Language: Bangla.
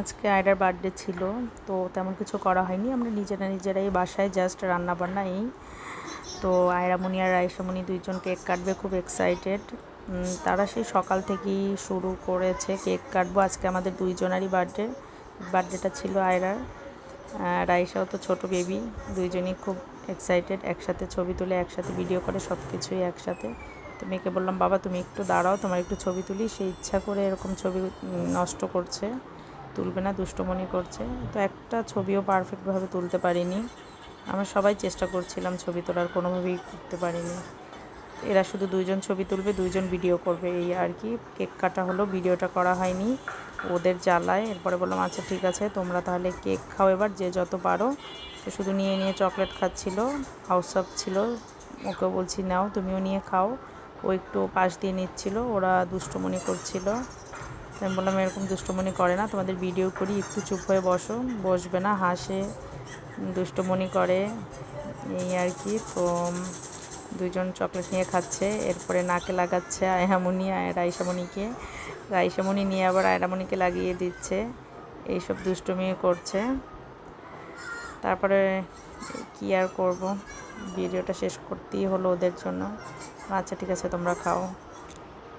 আজকে আয়রার বার্থডে ছিল, তো তেমন কিছু করা হয়নি। আমরা নিজেরা নিজেরাই বাসায় জাস্ট রান্না বান্না এই। তো আয়রামণি আর রাইসামণি দুইজন কেক কাটবে, খুব এক্সাইটেড তারা সেই সকাল থেকেই শুরু করেছে কেক কাটবো। আজকে আমাদের দুইজনারই বার্থডে, বার্থডেটা ছিল আয়রার। রাইসাও তো ছোট বেবি দুইজনই খুব এক্সাইটেড একসাথে ছবি তুলে, একসাথে ভিডিও করে সব কিছুই একসাথে। তো মেয়েকে বললাম, বাবা, তুমি একটু দাঁড়াও, তোমার একটু ছবি তুলি। সে ইচ্ছা করে এরকম ছবি নষ্ট করছে। তুলবে না, দুষ্টমনি করছে। তো একটা ছবিও পারফেক্টভাবে তুলতে পারিনি। আমরা সবাই চেষ্টা করছিলাম ছবি তোলার, কোনোভাবেই করতে পারিনি। এরা শুধু দুইজন ছবি তুলবে, দুইজন ভিডিও করবে, এই আর কি। কেক কাটা হলো ভিডিওটা করা হয়নি। ওদের জ্বালায়, এরপরে বললাম আচ্ছা ঠিক আছে, তোমরা তাহলে কেক খাও এবার, যে যত পারো। তো শুধু নিয়ে নিয়ে চকলেট খাচ্ছিল হাউস আপ ছিল। ওকে বলছি, নাও, তুমিও নিয়ে খাও। ও একটু পাশ দিয়ে নিচ্ছিল, ওরা দুষ্টমনি করছিল। আমি বললাম, এরকম দুষ্টমনি করে না, তোমাদের ভিডিও করি, একটু চুপ হয়ে বসো, বসবে না, হাসে, দুষ্টমনি করে, এই আর কি, তো দুজন চকলেট নিয়ে খাচ্ছে, এরপরে নাকে লাগাচ্ছে আয়হামণি রাইসামণিকে রাইসামণি নিয়ে আবার আয়রামণিকে লাগিয়ে দিচ্ছে, এইসব দুষ্টমি করছে। তারপরে কি আর করব? ভিডিওটা শেষ করতেই হলো ওদের জন্য। আচ্ছা ঠিক আছে, তোমরা খাও।